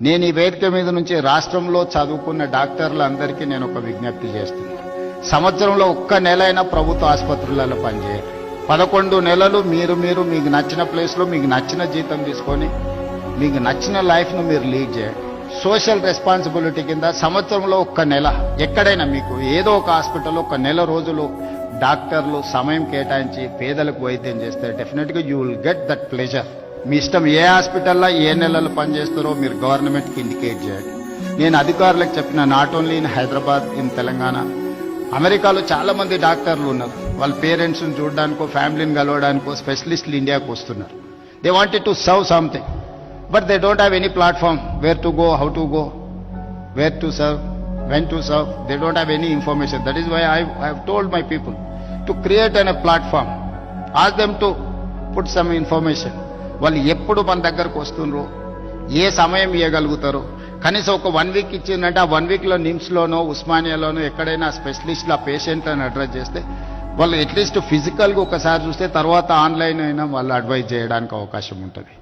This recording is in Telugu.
నేను ఈ వేదిక మీద నుంచి రాష్ట్రంలో చదువుకున్న డాక్టర్లందరికీ నేను ఒక విజ్ఞప్తి చేస్తున్నాను సంవత్సరంలో ఒక్క నెల అయినా ప్రభుత్వ ఆసుపత్రులలో పనిచేయాలి పదకొండు నెలలు మీరు మీరు మీకు నచ్చిన ప్లేస్లో మీకు నచ్చిన జీతం తీసుకొని మీకు నచ్చిన లైఫ్ను మీరు లీడ్ చేయండి సోషల్ రెస్పాన్సిబిలిటీ కింద సంవత్సరంలో ఒక్క నెల ఎక్కడైనా మీకు ఏదో ఒక హాస్పిటల్లో ఒక నెల రోజులు డాక్టర్లు సమయం కేటాయించి పేదలకు వైద్యం చేస్తే డెఫినెట్గా you will get that pleasure మీ ఇష్టం ఏ హాస్పిటల్లో ఏ నెలలు పనిచేస్తారో మీరు గవర్నమెంట్కి ఇండికేట్ చేయండి. నేను అధికారులకు చెప్పిన not only in Hyderabad in Telangana. అమెరికాలో చాలా మంది డాక్టర్లు ఉన్నారు. వాళ్ళ పేరెంట్స్ని చూడడానికో ఫ్యామిలీని కలవడానికో స్పెషలిస్టులు ఇండియాకు వస్తున్నారు. They wanted to serve something but they don't have any platform where to go how to go where to serve when to serve they don't have any information that is why I have told my people to create an a platform as them to put some information. వాళ్ళు ఎప్పుడు మన దగ్గరకు వస్తుండ్రు? ఏ సమయం ఇవ్వగలుగుతారు కనీసం ఒక వన్ వీక్ ఇచ్చిందంటే ఆ వన్ వీక్లో నిమ్స్లోనో ఉస్మానియాలోనో ఎక్కడైనా స్పెషలిస్ట్లు ఆ పేషెంట్లను అడ్రస్ చేస్తే వాళ్ళు అట్లీస్ట్ ఫిజికల్గా ఒకసారి చూస్తే తర్వాత ఆన్లైన్ అయినా వాళ్ళు అడ్వైజ్ చేయడానికి అవకాశం ఉంటుంది.